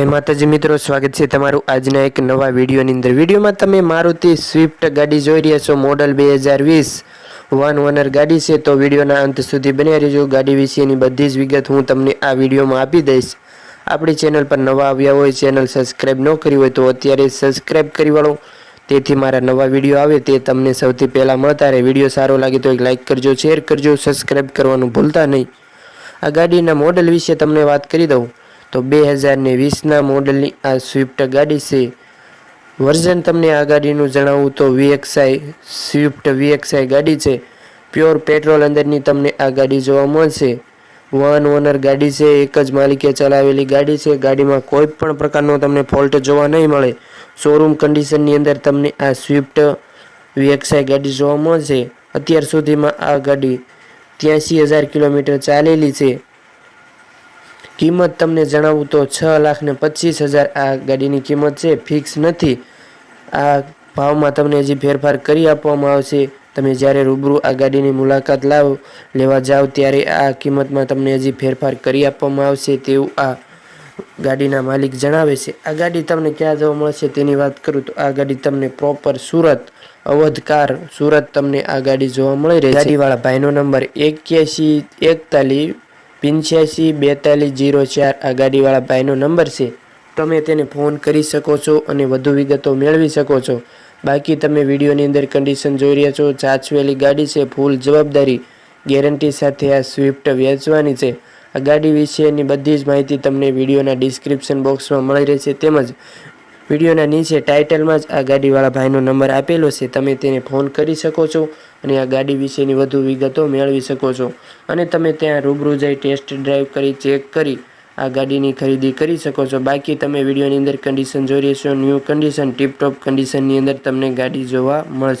જય માતાજી મિત્રો, સ્વાગત છે તમારું આજના એક નવા વિડીયોની અંદર. વિડીયોમાં તમે મારુતિ સ્વિફ્ટ ગાડી જોઈ રહ્યા છો, મોડલ બે હજાર વીસ. વન ઓનર ગાડી છે, તો વિડીયોના અંત સુધી બની રહેજો. ગાડી વિશેની બધી જ વિગત હું તમને આ વિડીયોમાં આપી દઈશ. આપણી ચેનલ પર નવા આવ્યા હોય, ચેનલ સબસ્ક્રાઈબ ન કરી હોય, તો અત્યારે સબસ્ક્રાઈબ કરી વાળો. તેથી મારા નવા વીડિયો આવે તે તમને સૌથી પહેલાં મળતા રહે. વીડિયો સારો લાગે તો એક લાઇક કરજો, શેર કરજો સબસ્ક્રાઈબ કરવાનું ભૂલતા નહીં. આ ગાડીના મોડલ વિશે તમને વાત કરી દઉં. તો બે હજારને વીસના મોડલની આ સ્વિફ્ટ ગાડી છે. વર્ઝન તમને આ ગાડીનું જણાવું તો વીએક્સઆઈ, સ્વિફ્ટ વીએક્સઆઈ ગાડી છે. પ્યોર પેટ્રોલ અંદરની તમને આ ગાડી જોવા મળશે. વન ઓનર ગાડી છે, એક જ માલિકે ચલાવેલી ગાડી છે. ગાડીમાં કોઈ પણ પ્રકારનો તમને ફોલ્ટ જોવા નહીં મળે. શોરૂમ કન્ડિશનની અંદર તમને આ સ્વિફ્ટ વીએક્સઆઈ ગાડી જોવા મળશે. અત્યાર સુધીમાં આ ગાડી ત્યાંસી હજાર કિલોમીટર ચાલેલી છે. કિંમત તમને જણાવું તો છ લાખ ને પચીસ હજાર આ ગાડીની કિંમત છે, ફિક્સ નથી. આ ભાવમાં તમને હજી ફેરફાર કરી આપવામાં આવશે. તમે જ્યારે રૂબરૂ આ ગાડીની મુલાકાત લાવ, લેવા જાઓ ત્યારે આ કિંમતમાં તમને હજી ફેરફાર કરી આપવામાં આવશે તેવું આ ગાડીના માલિક જણાવે છે. આ ગાડી તમને ક્યાં જોવા મળશે તેની વાત કરું તો આ ગાડી તમને પ્રોપર સુરત, અવધ કાર સુરત તમને આ ગાડી જોવા મળી રહી ગાડીવાળા ભાઈનો નંબર એક્યાસી, એકતાલીસ પંચ્યાસી બેતાલીસ, જીરો ચાર આ ગાડીવાળા ભાઈનો નંબર છે. તમે તેને ફોન કરી શકો છો અને વધુ વિગતો મેળવી શકો છો. બાકી તમે વિડીયોની અંદર કન્ડિશન જોઈ રહ્યા છો. ચાચવેલી ગાડી છે ફૂલ જવાબદારી. ગેરંટી સાથે આ સ્વિફ્ટ વેચવાની છે. આ ગાડી વિશેની બધી જ માહિતી તમને વિડીયોના ડિસ્ક્રિપ્શન બોક્સમાં મળી રહેશે. તેમજ વિડીયોના નીચે ટાઇટલમાં જ આ ગાડીવાળા ભાઈનો નંબર આપેલો છે. તમે તેને ફોન કરી શકો છો અને આ ગાડી વિશેની વધુ વિગતો મેળવી શકો છો. અને તમે ત્યાં રૂબરૂ જઈ ટેસ્ટ ડ્રાઈવ કરી, ચેક કરી, આ ગાડીની ખરીદી કરી શકો છો. બાકી તમે વિડીયોની અંદર કન્ડિશન જોઈ રહેશો ન્યૂ કન્ડિશન ટીપટોપ કન્ડિશનની અંદર તમને ગાડી જોવા મળશે.